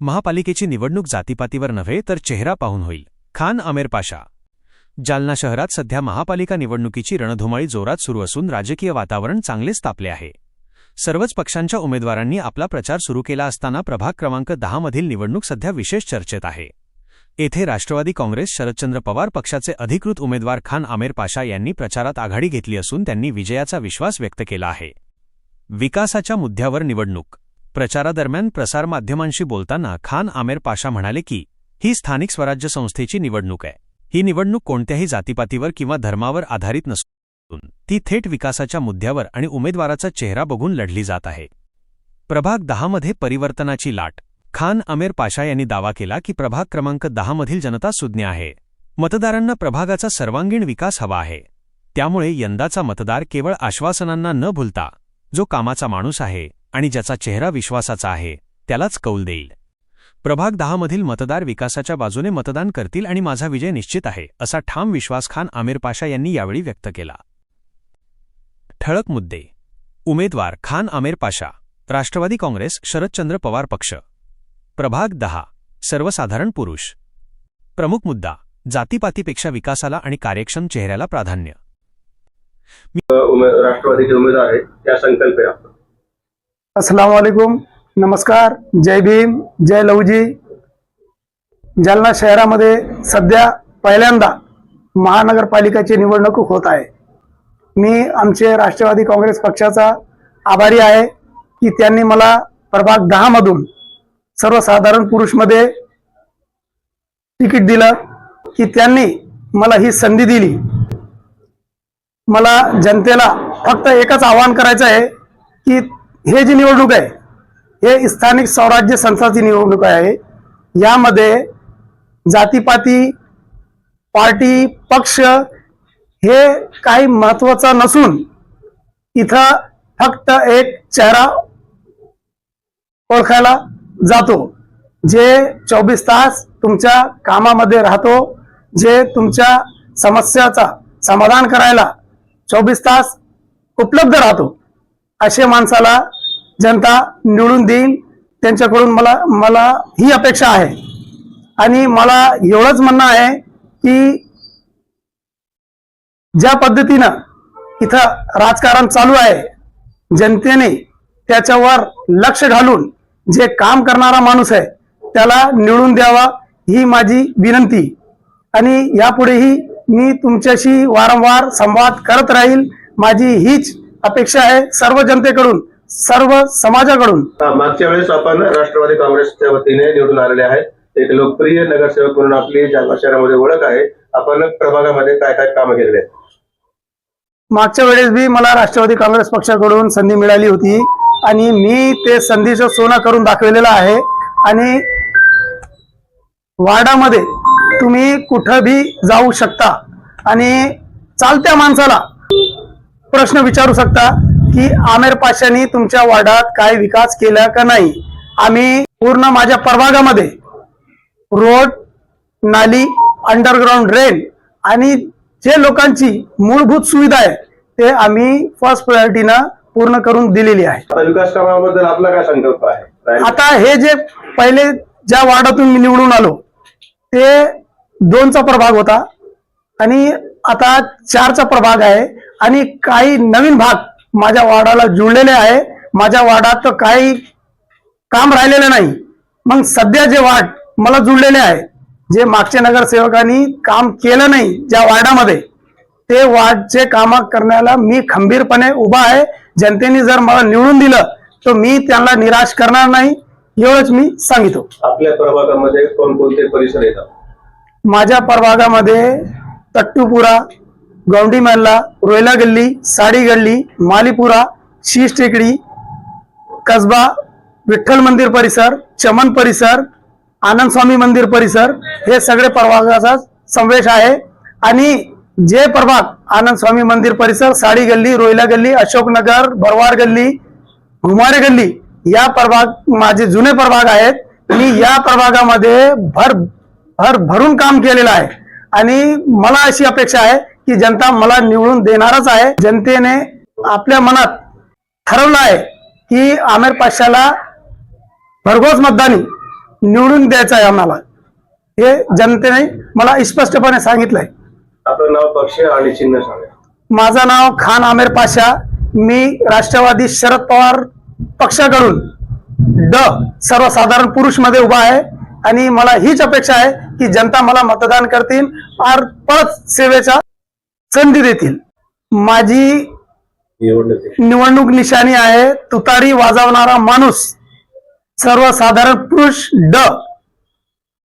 महापालिकेची निवडणूक जातीपातीवर नव्हे तर चेहरा पाहून होईल. खान आमेर पाशा. जालना शहरात सध्या महापालिका निवडणुकीची रणधुमाळी जोरात सुरू असून राजकीय वातावरण चांगलेच तापले आहे. सर्वच पक्षांच्या उमेदवारांनी आपला प्रचार सुरू केला असताना प्रभाग क्रमांक दहामधील निवडणूक सध्या विशेष चर्चेत आहे. येथे राष्ट्रवादी काँग्रेस शरदचंद्र पवार पक्षाचे अधिकृत उमेदवार खान आमेर पाशा यांनी प्रचारात आघाडी घेतली असून त्यांनी विजयाचा विश्वास व्यक्त केला आहे. विकासाच्या मुद्द्यावर निवडणूक प्रचारादरम्यान प्रसारमाध्यमांशी बोलताना खान आमेर पाशा म्हणाले की ही स्थानिक स्वराज्य संस्थेची निवडणूक आहे. ही निवडणूक कोणत्याही जातीपातीवर किंवा धर्मावर आधारित नसून ती थेट विकासाच्या मुद्द्यावर आणि उमेदवाराचा चेहरा बघून लढली जात आहे. प्रभाग दहामध्ये परिवर्तनाची लाट. खान आमेर पाशा यांनी दावा केला की प्रभाग क्रमांक दहामधील जनता सुज्ञ आहे. मतदारांना प्रभागाचा सर्वांगीण विकास हवा आहे. त्यामुळे यंदाचा मतदार केवळ आश्वासनांना न भुलता जो कामाचा माणूस आहे आणि ज्याचा चेहरा विश्वासाचा आहे त्यालाच कौल देईल. प्रभाग दहामधील मतदार विकासाच्या बाजूने मतदान करतील आणि माझा विजय निश्चित आहे असा ठाम विश्वास खान आमिर पाशा यांनी यावेळी व्यक्त केला. ठळक मुद्दे. उमेदवार खान आमेर पाशा राष्ट्रवादी काँग्रेस शरदचंद्र पवार पक्ष. प्रभाग दहा सर्वसाधारण पुरुष. प्रमुख मुद्दा जातीपातीपेक्षा विकासाला आणि कार्यक्षम चेहऱ्याला प्राधान्य. राष्ट्रवादीचे उमेदवार आहेत त्या संकल्प आपण. अस्सलाम वालेकुम नमस्कार। जय भीम जय लवजी जालना शहरामध्ये सध्या पहिल्यांदा महानगरपालिकेची निवडणूक होत आहे. मी आमचे राष्ट्रवादी काँग्रेस पक्षाचा आभारी आहे की त्यांनी मला प्रभाग दहामधून सर्वसाधारण पुरुषमध्ये तिकीट दिलं की त्यांनी मला ही संधी दिली. मला जनतेला फक्त एकच आवाहन करायचं आहे की हे जी निवडणूक आहे हे स्थानिक स्वराज्य संस्थाची निवडणूक आहे. यामध्ये जातीपाती पार्टी पक्ष हे काही महत्त्वाचा नसून इथं फक्त एक चेहरा ओळखायला जातो जे चोवीस तास तुमच्या कामामध्ये राहतो जे तुमच्या समस्याचा समाधान करायला चोवीस तास उपलब्ध राहतो. असे माणसाला जनता निवडून देईल त्यांच्याकडून मला मला ही अपेक्षा आहे. आणि मला एवढंच म्हणणं आहे की ज्या पद्धतीनं इथं राजकारण चालू आहे जनतेने त्याच्यावर लक्ष घालून जे काम करणारा माणूस आहे त्याला निवडून द्यावा ही माझी विनंती. आणि यापुढेही मी तुमच्याशी वारंवार संवाद करत राहील माझी हीच अपेक्षा आहे सर्व जनतेकडून. सर्व समाजाकडून मागच्या वेळेस आपण राष्ट्रवादी काँग्रेसच्या वतीने निवडून आलेले आहेत. एक लोकप्रिय नगरसेवक म्हणून आपली जालना शहरामध्ये ओळख आहे. आपण प्रभागामध्ये काय काय कामं केलेले आहेत? मागच्या वेळेस बी मला राष्ट्रवादी काँग्रेस पक्षाकडून संधी मिळाली होती आणि मी ते संधीचं सोनं करून दाखवलेलं आहे. आणि वार्डामध्ये तुम्ही कुठं बी जाऊ शकता आणि चालत्या माणसाला प्रश्न विचारू शकता. की आमेर पाशांनी तुमच्या वार्डात काय विकास केला का नाही? आम्ही पूर्ण माझ्या प्रभागामध्ये रोड नाली अंडरग्राऊंड ड्रेन आणि जे लोकांची मूलभूत सुविधा आहे ते आम्ही फर्स्ट प्रायोरिटीनं पूर्ण करून दिलेली आहे. विकास कामाबद्दल आपला काय संकल्प आहे? आता हे जे पहिले ज्या वार्डातून मी निवडून आलो ते दोनचा प्रभाग होता आणि आता चारचा प्रभाग आहे आणि काही नवीन भाग माझ्या वार्डाला जुळलेले आहे. माझ्या वार्डात काही काम राहिलेलं नाही. मग सध्या जे वार्ड मला जुळलेले आहे जे मागच्या नगरसेवकांनी काम केलं नाही ज्या वार्डामध्ये ते वार्डचे काम करण्याला मी खंबीरपणे उभा आहे. जनतेने जर मला निवडून दिलं तर मी त्यांना निराश करणार नाही. एवढंच मी सांगितो. आपल्या प्रभागामध्ये कोणकोणते परिसर येतात? माझ्या प्रभागामध्ये तट्टूपुरा गौंडी मल्ला रोयला गल्ली साडी गल्ली मालीपुरा शीश टेकडी कसबा विठ्ठल मंदिर परिसर चमन परिसर आनंद स्वामी मंदिर परिसर हे सगळे प्रभागाचा समावेश आहे. आणि जे प्रभाग आनंद स्वामी मंदिर परिसर साडी गल्ली रोयला गल्ली अशोकनगर भरवार गल्ली घुमारे गल्ली या प्रभाग माझे जुने प्रभाग आहेत. मी या प्रभागामध्ये भर भर भरून काम केलेलं आहे. आणि मला अशी अपेक्षा आहे की जनता मला निवडून देणारच आहे. जनतेने आपल्या मनात ठरवलं आहे की आमेर पाशाला भरघोस मतदानी निवडून द्यायचं आहे आम्हाला. हे जनतेने मला स्पष्टपणे सांगितलंय. आपलं नाव पक्ष आणि चिन्ह सांगा. माझं नाव खान आमेर पाशा. मी राष्ट्रवादी शरद पवार पक्षाकडून ड सर्वसाधारण पुरुषमध्ये उभा आहे आणि मला हीच अपेक्षा आहे की जनता मला मतदान करतील. और परत सेवेचा संधी देतील. माझी निवडणूक निशाणी आहे तुतारी वाजवणारा माणूस सर्वसाधारण पुरुष ड.